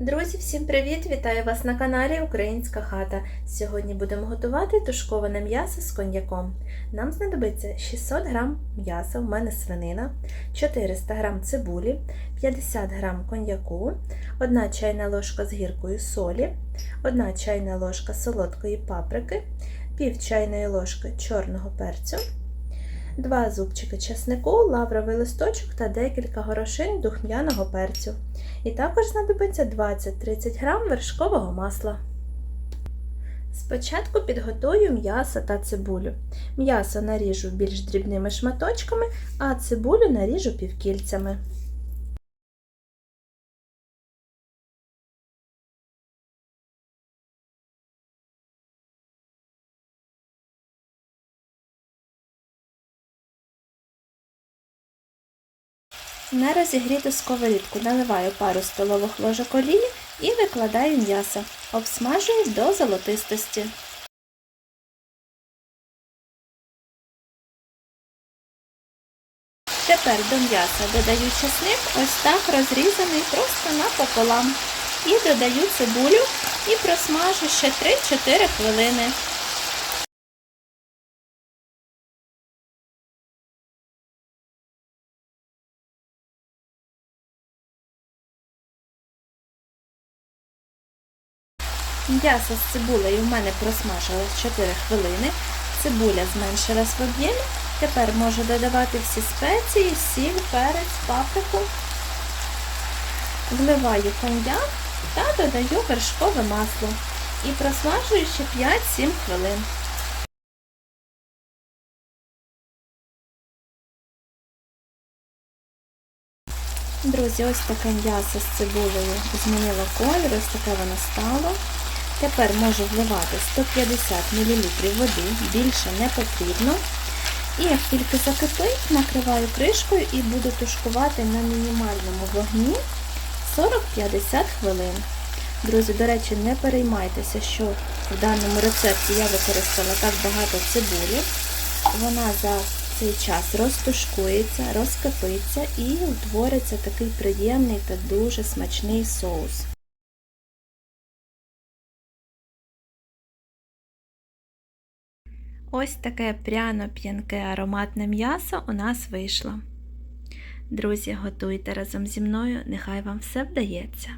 Друзі, всім привіт! Вітаю вас на каналі Українська хата. Сьогодні будемо готувати тушковане м'ясо з коньяком. Нам знадобиться 600 г м'яса, в мене свинина, 400 г цибулі, 50 г коньяку, 1 чайна ложка з гіркою солі, 1 чайна ложка солодкої паприки, пів чайної ложки чорного перцю. Два зубчики чеснику, лавровий листочок та декілька горошин духмяного перцю. І також знадобиться 20-30 г вершкового масла. Спочатку підготую м'ясо та цибулю. М'ясо наріжу більш дрібними шматочками, а цибулю наріжу півкільцями. На розігріту сковорідку наливаю пару столових ложок олії і викладаю м'ясо. Обсмажую до золотистості. Тепер до м'яса додаю чесник, ось так розрізаний просто напополам. І додаю цибулю і просмажу ще 3-4 хвилини. М'ясо з цибулею в мене просмажилось 4 хвилини. Цибуля зменшилась в об'ємі. Тепер можу додавати всі спеції, сіль, перець, паприку. Вливаю коньяк та додаю вершкове масло. І просмажую ще 5-7 хвилин. Друзі, ось таке м'ясо з цибулею змінило колір, ось таке воно стало. Тепер можу вливати 150 мл води, більше не потрібно. І як тільки закипить, накриваю кришкою і буду тушкувати на мінімальному вогні 40-50 хвилин. Друзі, до речі, не переймайтеся, що в даному рецепті я використала так багато цибулі. Вона за цей час розтушкується, розкипиться і утвориться такий приємний та дуже смачний соус. Ось таке пряно п'янке ароматне м'ясо у нас вийшло. Друзі, готуйте разом зі мною, нехай вам все вдається.